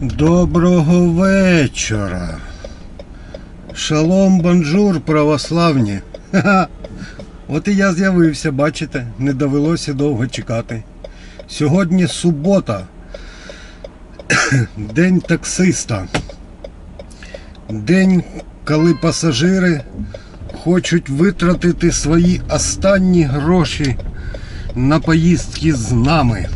Доброго вечора. Шалом, бонжур, православні. От і я з'явився, бачите, не довелося довго чекати. Сьогодні субота. День таксиста. День, коли пасажири хочуть витратити свої останні гроші на поїздки з нами.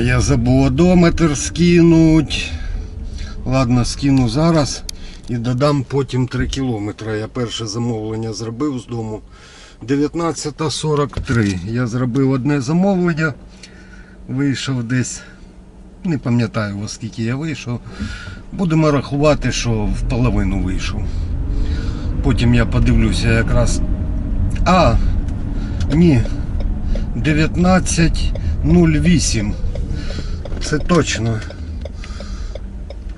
Я забув одометр скинуть. Ладно, скину зараз і додам потім 3 кілометри. Я перше замовлення зробив з дому. 19.43. Я зробив одне замовлення. Вийшов десь. Не пам'ятаю во скільки я вийшов. Будемо рахувати, що в половину вийшов. Потім я подивлюся якраз. А, ні. 19.08. Це точно.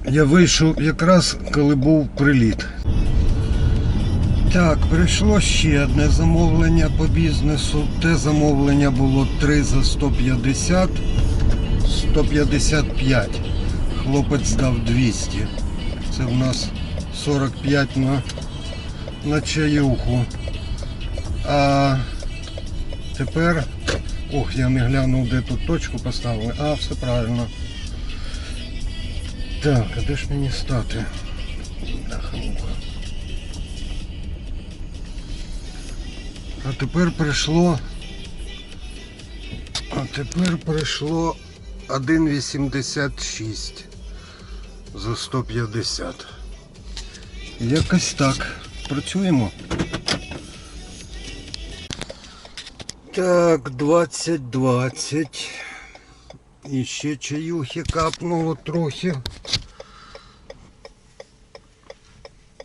Я вийшов якраз коли був приліт. Так, прийшло ще одне замовлення по бізнесу. Те замовлення було 3 за 150, 155. Хлопець здав 200. Це в нас 45 на, на чаюху. А тепер. Ох, я не глянув, де тут точку поставили. А, все правильно. Так, а де ж мені стати? Даха-муха. А тепер прийшло. А тепер прийшло 1,86 за 150. Якось так. Працюємо. Так, 20-20. І ще чаюхи капнуло трохи.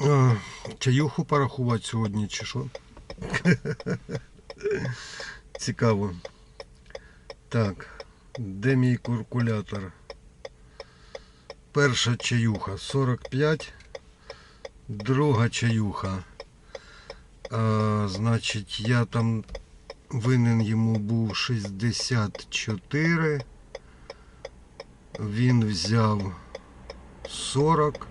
А, чаюху порахувати сьогодні чи що? Цікаво. Так, де мій калькулятор? Перша чаюха 45, друга чаюха. А, значить, я там винен йому був 64. Він взяв 40.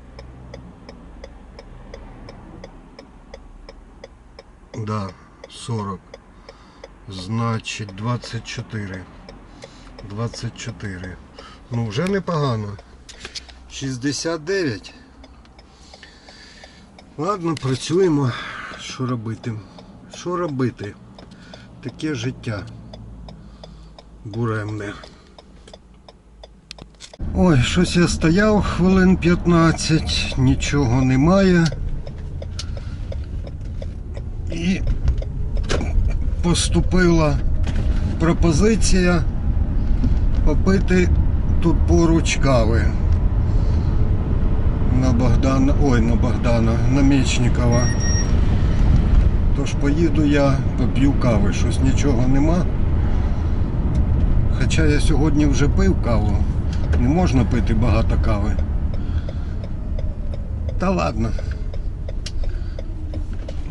Да, 40. Значить 24. 24. Ну вже непогано. 69. Ладно, працюємо. Що робити? Що робити? Таке життя. Буремне. Ой, щось я стояв хвилин 15, нічого немає. І поступила пропозиція попити тут поруч кави. На Богдана, ой, на Богдана, на Мечникова. Тож поїду я, поп'ю кави, щось нічого нема. Хоча я сьогодні вже пив каву. Не можна пити багато кави. Та ладно.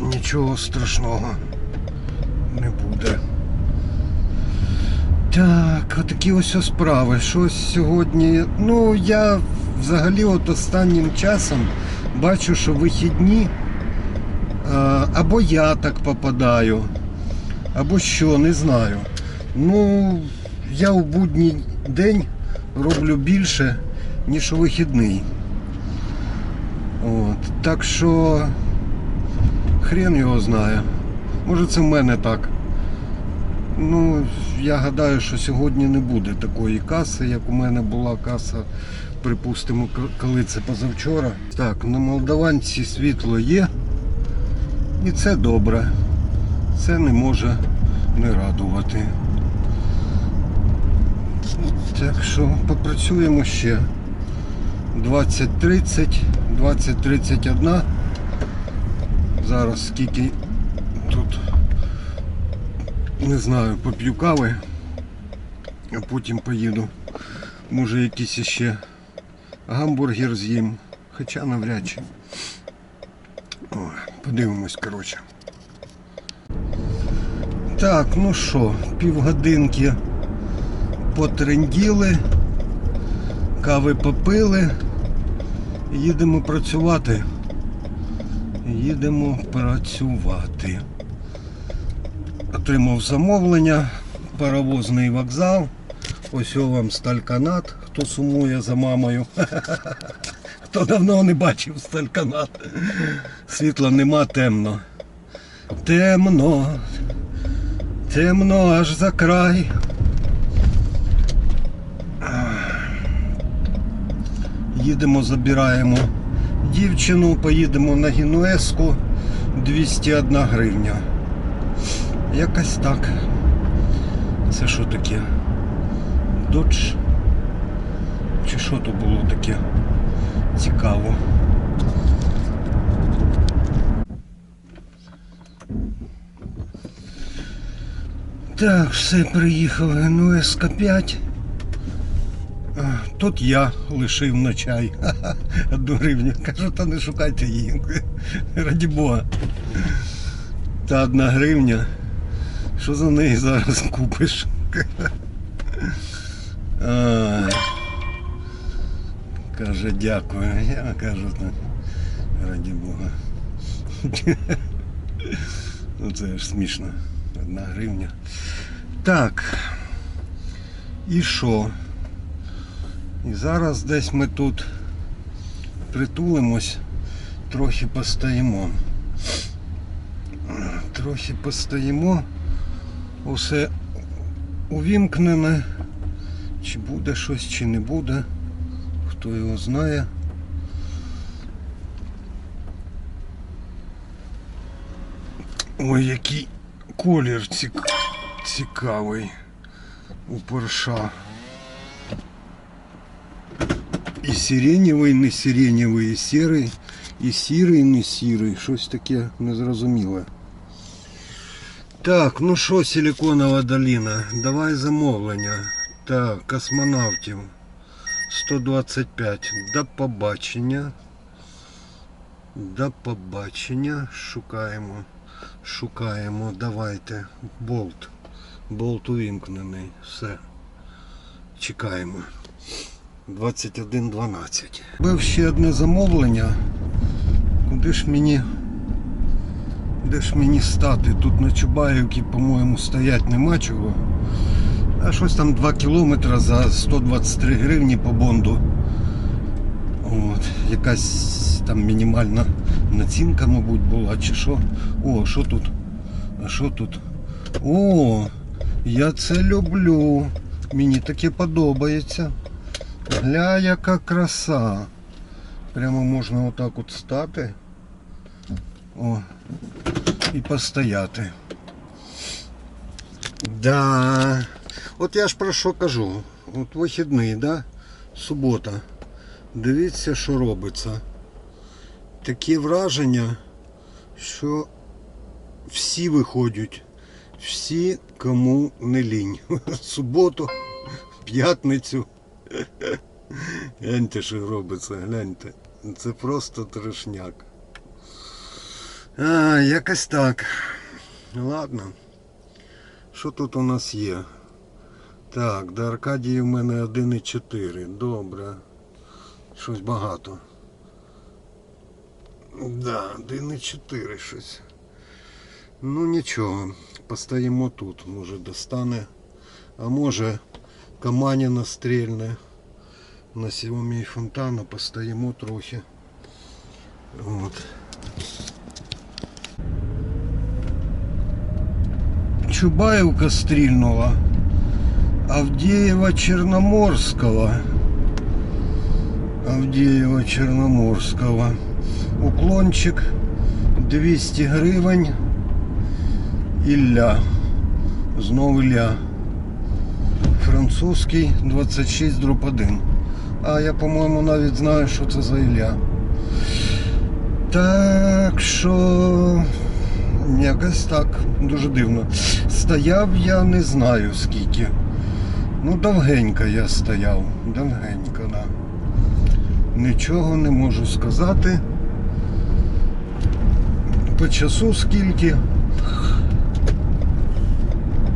Нічого страшного не буде. Так, отакі ось справи. Щось сьогодні. Ну, я взагалі от останнім часом бачу, що вихідні. А, Або я так попадаю, або що, не знаю. Ну, я у будній день роблю більше, ніж у вихідний. От. Так що хрен його знає. Може це в мене так. Ну, я гадаю, що сьогодні не буде такої каси, як у мене була каса, припустимо, коли це позавчора. Так, на молдаванці світло є. І це добре. Це не може не радувати. Так що попрацюємо ще 20.30, 20.31. Зараз скільки тут не знаю, поп'ю кави, а потім поїду. Може якийсь ще гамбургер з'їм, хоча навряд чи. О, подивимось, коротше. Так, ну що, півгодинки потренділи. Кави попили. Їдемо працювати. Їдемо працювати. Отримав замовлення, паровозний вокзал. Ось вам стальканат, хто сумує за мамою. Хто давно не бачив стальканат. Світла нема, темно. Темно. Темно аж за край. Їдемо, забираємо дівчину, поїдемо на Гінуеску 201 гривня. Якось так. Це що таке? Додж? Чи що то було таке? Цікаво. Так, все, приїхав Генуеска 5. Тут я лишив на чай. Одну гривню. Кажу, та не шукайте її. Раді Бога. Та одна гривня. Що за неї зараз купиш? Ай. Каже, дякую. Я кажу, «Та, раді Бога. Ну це ж смішно. Одна гривня. Так. І що? І зараз десь ми тут притулимось, трохи постоїмо. Трохи постоїмо. Усе увімкнене. Чи буде щось, чи не буде. Хто його знає. Ой, який колір цік- цікавий у Порша. І сиренєвий, не сиренєвий, і сірий, і сірий, не сірий. Щось таке незрозуміле. Так, ну що, силиконова долина, давай замовлення. Так, космонавтів 125. До побачення. До побачення. Шукаємо. Шукаємо. Давайте. Болт. Болт увімкнений. Все. Чекаємо. 21.12. Був ще одне замовлення. Куди ж мені. Де ж мені стати? Тут на Чубаївці, по-моєму, стоять нема чого. А щось там 2 кілометри за 123 гривні по бонду. От, якась там мінімальна націнка, мабуть, була, чи що. О, що тут? А що тут? О, я це люблю. Мені таке подобається. Гля, яка краса. Прямо можна отак от стати. О, і постояти. Да. От я ж про що кажу. От вихідний, да? Субота. Дивіться, що робиться. Такі враження, що всі виходять. Всі, кому не лінь. Суботу, п'ятницю. Гляньте, що робиться, гляньте. Це просто трешняк. А, якось так. Ладно. Що тут у нас є? Так, до Аркадії в мене 1,4. Добре. Щось багато. Да, 1,4 щось. Ну нічого, постоїмо тут. Може достане. А може Каманіна стрільне. На сівомій фонтану постоїмо трохи. От. Чубаевка стрільнула. Авдеева Черноморского. Авдеева Черноморского. Уклончик 200 гривень. Ілля. Знову Ілля. Французький 26 дроб 1. А я, по-моєму, навіть знаю, що це за Ілля. Так що якось так, дуже дивно. Стояв я не знаю скільки. Ну, довгенько я стояв. Довгенько, да. Нічого не можу сказати. По часу скільки.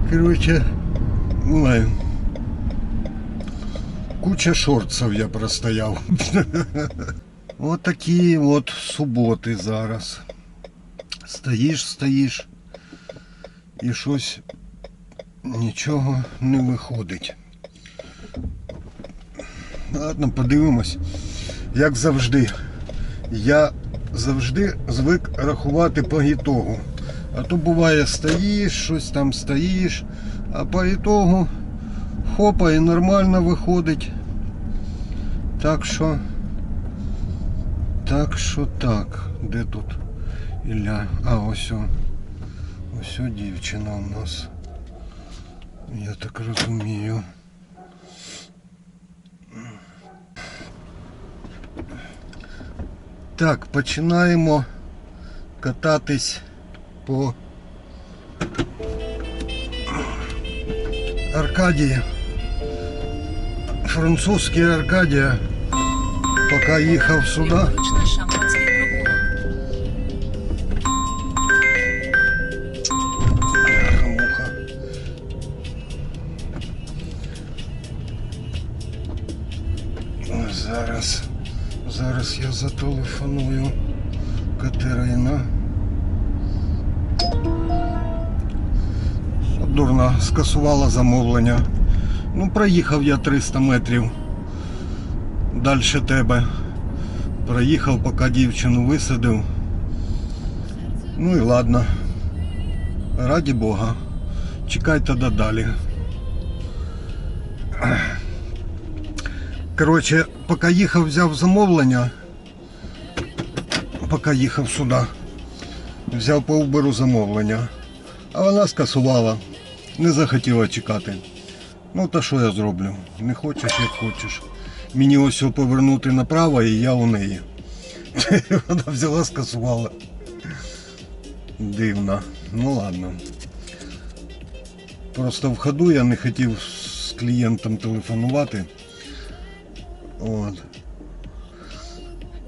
Коротше, ой. Куча шорців я простояв. От такі от суботи зараз. Стоїш, стоїш і щось нічого не виходить. Ладно, подивимось. Як завжди. Я завжди звик рахувати по ітогу. А то буває стоїш, щось там стоїш, а по ітогу хопа і нормально виходить. Так що. Так що так. Де тут Ілля? А, ось. о. Ось дівчина у нас. Я так розумію. Так, починаємо кататись по Аркадії. Французький Аркадія. Поки їхав сюди. Зараз. Зараз я зателефоную Катерина. От Дурна, скасувала замовлення. Ну, проїхав я 300 метрів далі тебе. Проїхав, поки дівчину висадив. Ну і ладно. Раді Бога. Чекай тоді Коротше, поки їхав, взяв замовлення. Поки їхав сюди. Взяв по Uber замовлення. А вона скасувала. Не захотіла чекати. Ну та що я зроблю? Не хочеш, як хочеш. Мені ось його повернути направо і я у неї. Вона взяла, скасувала. Дивно. Ну ладно. Просто в ходу я не хотів з клієнтом телефонувати. От.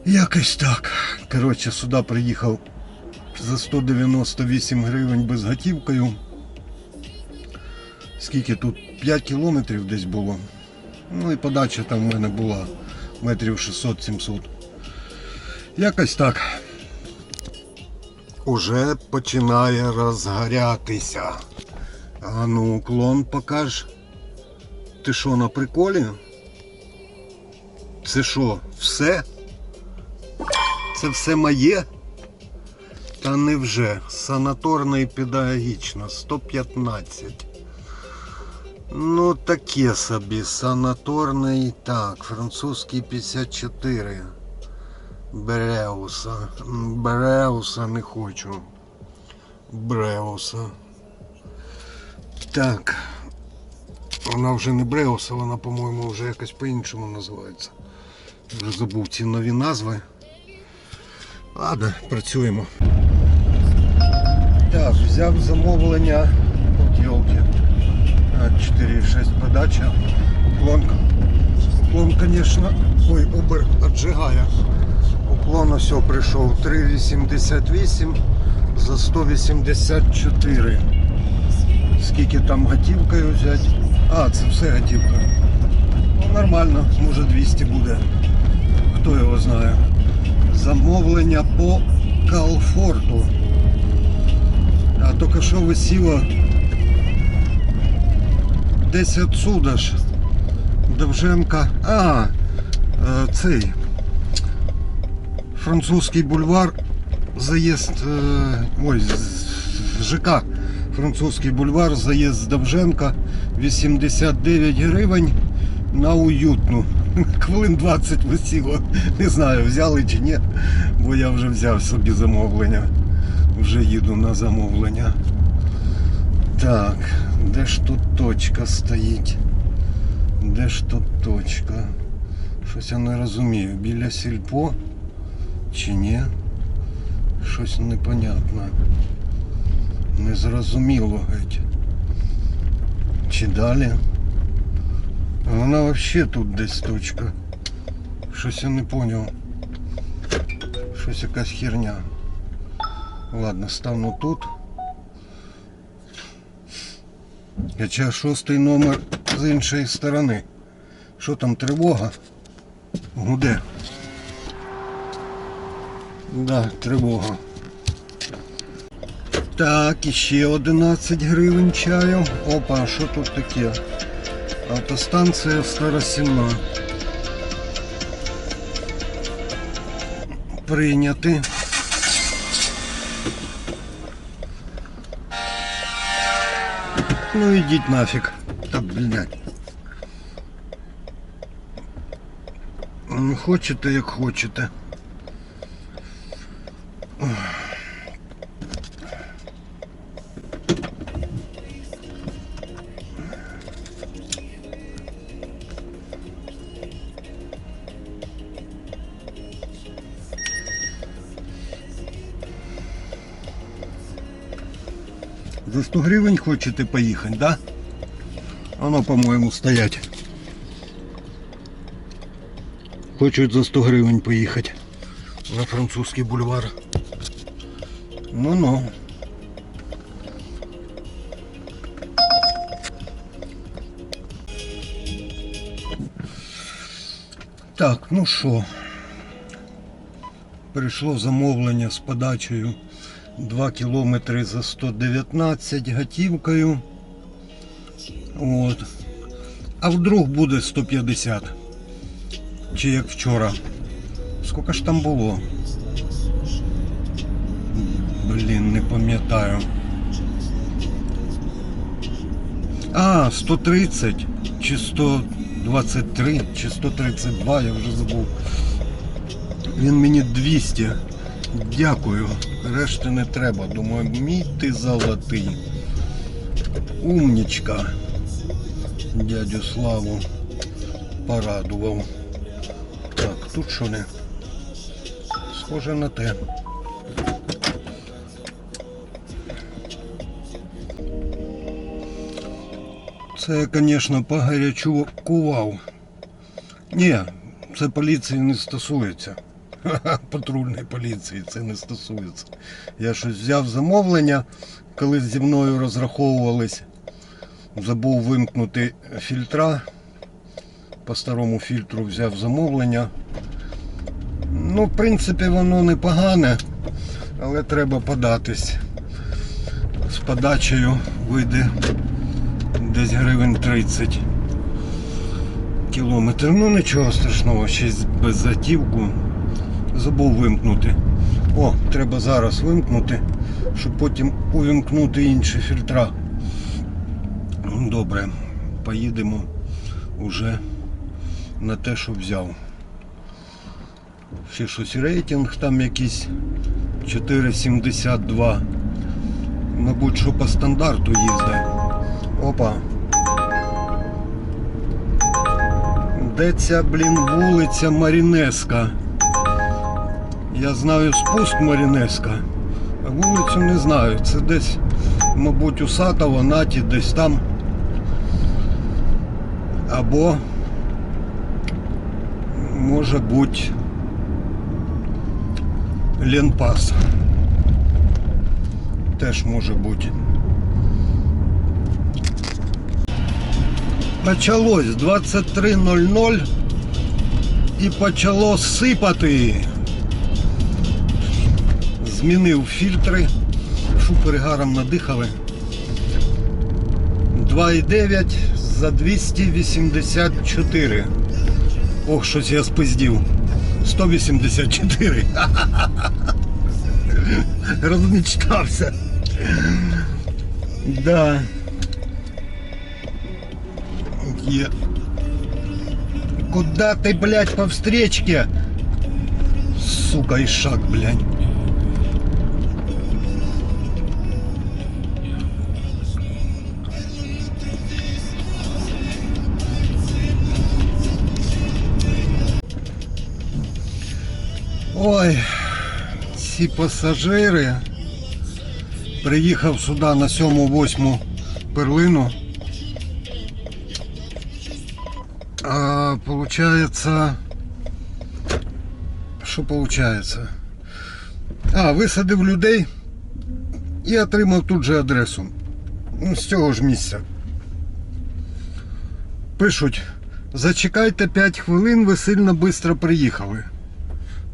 Якось так. Коротше, сюди приїхав за 198 гривень безготівкою. Скільки тут? 5 кілометрів десь було. Ну і подача там в мене була метрів 600-700. Якось так. Уже починає розгорятися. А ну, клон покаж. Ти що, на приколі? Це що, все? Це все моє? Та невже? Санаторна і педагогічна, 115. Ну, таке собі. Санаторний, так, французький 54. Бреуса. Бреуса не хочу. Бреуса. Так. Вона вже не Бреуса, вона, по-моєму, вже якось по-іншому називається. Вже забув ці нові назви. Ладно, працюємо. Так, взяв замовлення. От йолки. 4,6 подача. Уклон, уклон, конечно, ой, Uber отжигає. Уклон ось прийшов 3,88 за 184. Скільки там готівкою взяти? А, це все готівка. Ну, нормально, може 200 буде. Хто його знає. Замовлення по Калфорту. А тільки що висіло десь отсюда ж. Довженка. А, е, цей. Французький бульвар. Заїзд. е, Ой, ЖК. Французький бульвар, заїзд з Довженка. 89 гривень на уютну. Хвилин 20 висіло. Не знаю, взяли чи ні, бо я вже взяв собі замовлення. Вже їду на замовлення. Так, де ж тут точка стоїть? Де ж тут точка? Щось я не розумію. Біля сільпо чи ні? Щось непонятно. Незрозуміло геть. Чи далі? Вона взагалі тут десь точка. Щось я не зрозумів. Щось якась херня. Ладно, стану тут. Хоча шостий номер з іншої сторони. Що там тривога? Гуде. Да, тривога. Так, іще 11 гривень чаю. Опа, що тут таке? Автостанція Старосіна. Прийняти. Ну ідіть нафіг. Та блядь. М, Хочете, як хочете. 100 гривень хочете поїхати, да? Оно, по-моєму, стоять. Хочуть за 100 гривень поїхати на французький бульвар. Ну-ну. Так, ну що. Прийшло замовлення з подачею 2 кілометри за 119 готівкою. От. А вдруг буде 150. Чи як вчора. Скільки ж там було? Блін, не пам'ятаю. А, 130 чи 123 чи 132, я вже забув. Він мені 200. Дякую. Решти не треба. Думаю, мій ти золотий. Умнічка. Дядю Славу порадував. Так, тут що не? Схоже на те. Це я, звісно, погарячував. Ні, це поліції не стосується. Патрульної поліції це не стосується. Я щось взяв замовлення, коли зі мною розраховувались. Забув вимкнути фільтра. По старому фільтру взяв замовлення. Ну, в принципі, воно непогане, але треба податись. З подачею вийде десь гривень 30 кілометрів. Ну нічого страшного, ще без затівку. Забув вимкнути. О, треба зараз вимкнути, щоб потім увімкнути інші фільтра. Ну, Добре, поїдемо уже на те, що взяв. Ще щось рейтинг там якийсь 4,72. Мабуть, що по стандарту їздить. Опа. Де ця, блін, вулиця Марінеска? Я знаю спуск Марінеска, а вулицю не знаю. Це десь, мабуть, у Сатово, Наті, десь там. Або може бути Ленпас. Теж може бути. Почалось 23.00 і почало сипати. Змінив фільтри, шу перегаром надихали. 2,9 за 284. Ох, щось я спиздів. 184. Розмічтався. Да. Є. Куда ты, блядь, по встречке? Сука, и шаг, блядь. Ой, ці пасажири. Приїхав сюди на 7-8 перлину. А получается... Що получается? А, висадив людей і отримав тут же адресу. Ну, з цього ж місця. Пишуть Зачекайте 5 хвилин, ви сильно швидко приїхали.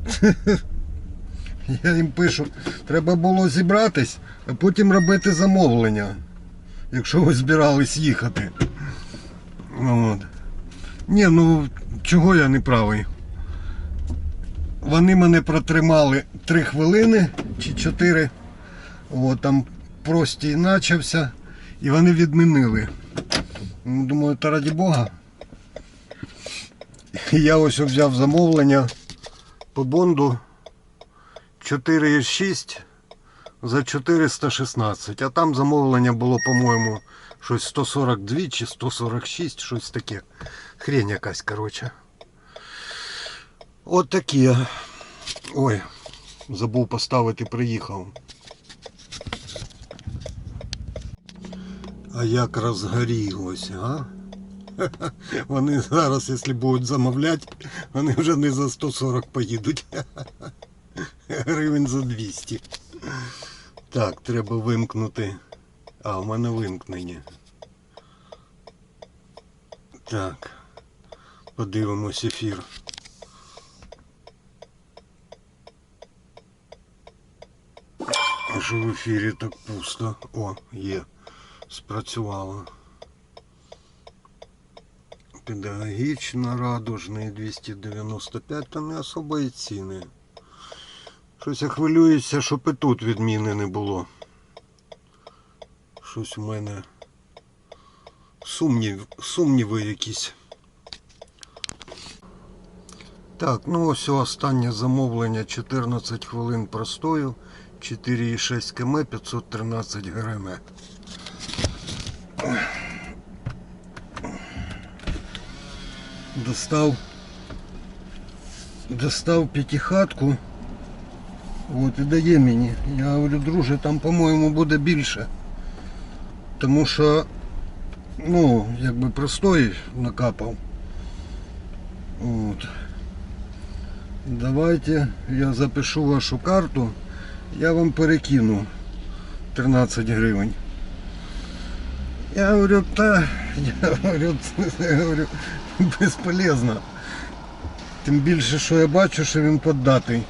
Я їм пишу, треба було зібратись, а потім робити замовлення, якщо ви збирались їхати. От. Ні, ну чого я не правий? Вони мене протримали 3 хвилини чи 4. От, там простій начався, і вони відмінили. Ну, Думаю, та раді Бога. Я ось взяв замовлення по бонду 4,6 за 416. А там замовлення було, по-моєму, щось 142 чи 146, щось таке. Хрень якась, коротше. От такі. Ой, забув поставити, приїхав. А як розгорілося, а? Вони зараз, якщо будуть замовляти, вони вже не за 140 поїдуть. Гривень за 200. Так, треба вимкнути. А, у мене вимкнення. Так. Подивимось ефір. Що в ефірі так пусто? О, є. Спрацювало. Педагогічно радужний 295, та не особо і ціни. Щось я хвилююся, щоб і тут відміни не було. Щось у мене сумнів, сумніви якісь. Так, ну ось останнє замовлення 14 хвилин простою, 4,6 км, 513 грм. Достав достав п'ятихатку. От і дає мені. Я говорю, друже, там, по-моєму, буде більше. Тому що, ну, якби простой накапав. От. Давайте я запишу вашу карту, я вам перекину 13 гривень. Я говорю, та, я говорю, я говорю, безполезно. Тим більше, що я бачу, що він поддатий.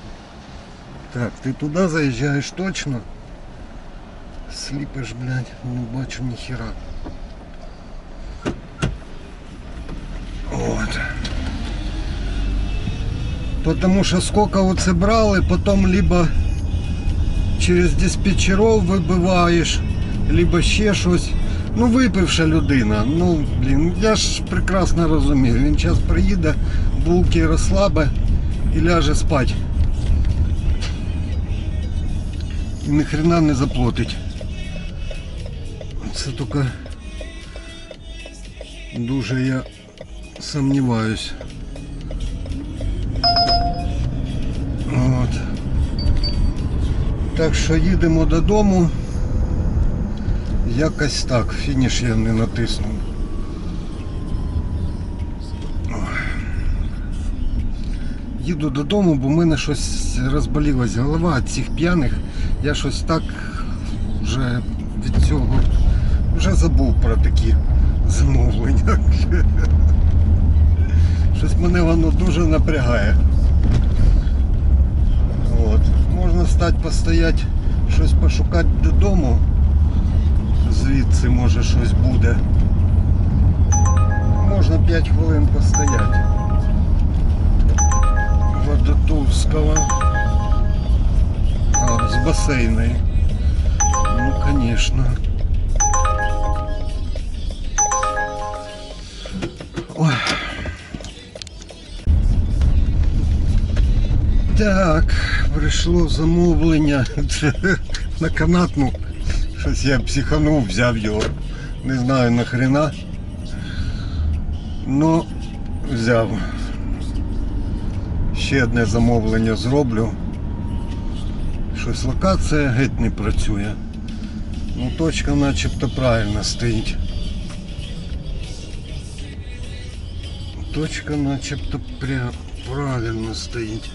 Так, ти туди заїжджаєш точно? Сліпиш, блядь, не бачу ніхера. От. Потому що сколько оце брали, потім либо через диспетчеров вибиваєш, либо ще щось. Ну, випивша людина. Ну, блін, я ж прекрасно розумію. Він зараз приїде, булки розслабе і ляже спать. І ніхрена не заплатить. Це тільки дуже я сумніваюсь. От. Так що їдемо додому. Якось так, фініш я не натиснув. Їду додому, бо в мене щось розболілась голова від цих п'яних. Я щось так вже від цього вже забув про такі замовлення. Щось мене воно дуже напрягає. От. Можна стати постояти, щось пошукати додому. Звідси може щось буде. Можна 5 хвилин постояти. Водотурського. А, з басейної. Ну, конечно. Ой. Так, прийшло замовлення на канатну. Щось я психанув, взяв його. Не знаю нахрена. Ну, взяв. Ще одне замовлення зроблю. Щось локація геть не працює. Ну точка начебто правильно стоїть. Точка начебто прям правильно стоїть.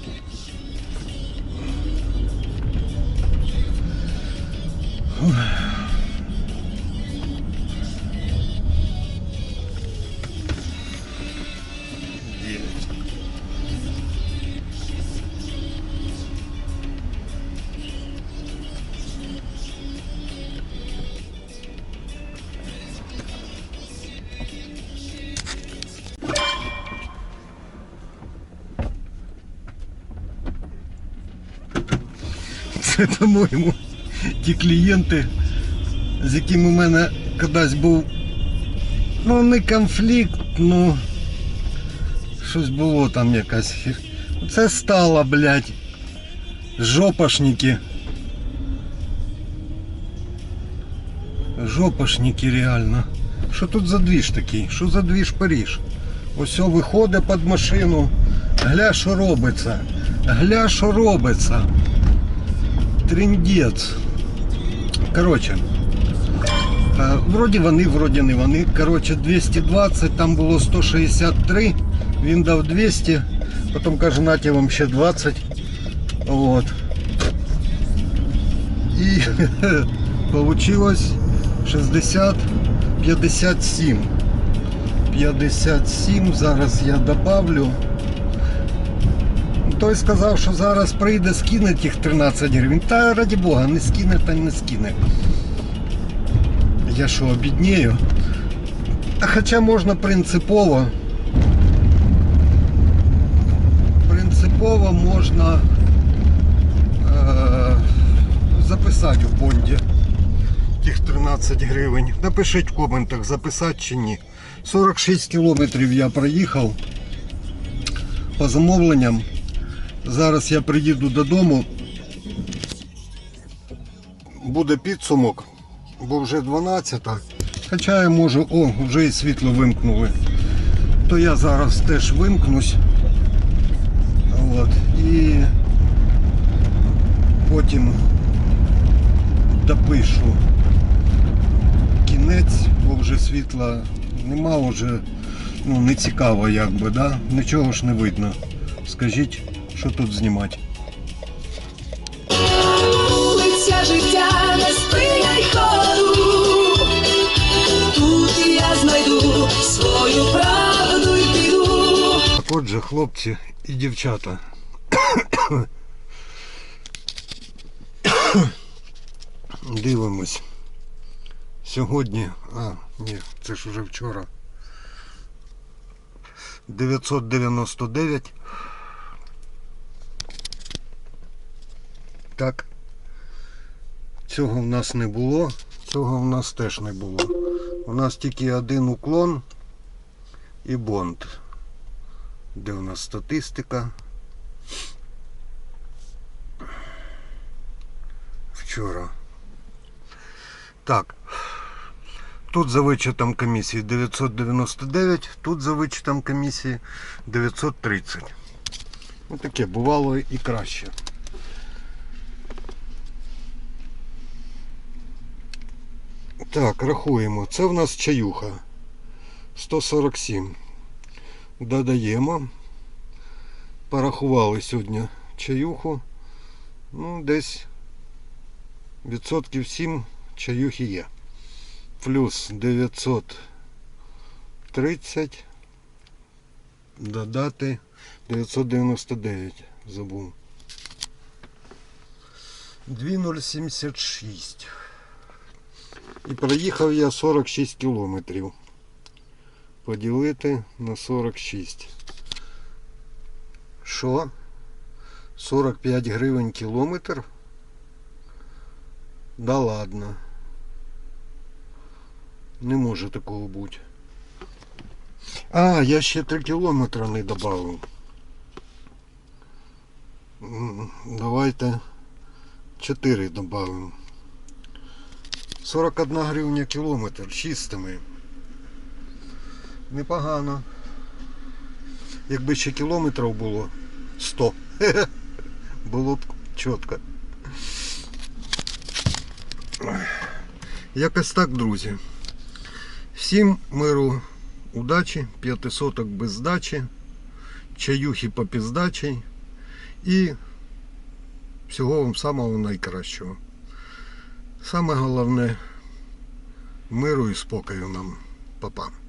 Це, по-моєму, ті клієнти, з якими у мене кудись був. Ну, не конфлікт, ну. Щось було там якась. Це стало, блядь. Жопошники. Жопошники реально. Що тут за двіж такий? Що за двіж Паріж? Ось виходить під машину. Гля, що робиться. Гля, що робиться. Тріндець. Коротше. е, Вроді вони, вроді не вони. Коротше, 220, там було 163. Він дав 200. Потім каже, нате вам ще 20. От. І получилось 60 57. 57. Зараз я добавлю. Той сказав, що зараз прийде, скине тих 13 гривень. Та раді Бога, не скине та не скине. Я що, обіднію? Та хоча можна принципово. Принципово можна е, записати в бонді тих 13 гривень. Напишіть в коментах, записати чи ні. 46 кілометрів я проїхав по замовленням. Зараз я приїду додому. Буде підсумок, бо вже 12. Хоча я можу, о, вже і світло вимкнули. То я зараз теж вимкнусь. От. І потім допишу кінець, бо вже світла нема, вже ну, не цікаво якби, да? нічого ж не видно. Скажіть, що тут знімати. Вулиця життя не спиняй ходу. Тут я знайду свою правду й піду. Так отже, хлопці і дівчата. Дивимось. Сьогодні, а, ні, це ж уже вчора. 999. Так. Цього в нас не було, цього в нас теж не було. У нас тільки один уклон і бонд. Де у нас статистика? Вчора. Так. Тут за вичетом комісії 999, тут за вичетом комісії 930. Ну таке бувало і краще. Так, рахуємо. Це в нас чаюха. 147 додаємо. Порахували сьогодні чаюху. Ну, десь відсотків 7 чаюхи є. Плюс 930 додати 999 забув. 2076. І проїхав я 46 кілометрів поділити на 46. Що? 45 гривень кілометр? Да ладно. Не може такого бути. А, я ще 3 кілометри не додав. Давайте 4 додамо. 41 гривня кілометр чистими. Непогано. Якби ще кілометрів було 100. Було б чітко. Якось так, друзі. Всім миру, удачі, п'ятисоток без здачі, чаюхи по піздачі і всього вам самого найкращого. Саме головне миру і спокою нам, папа.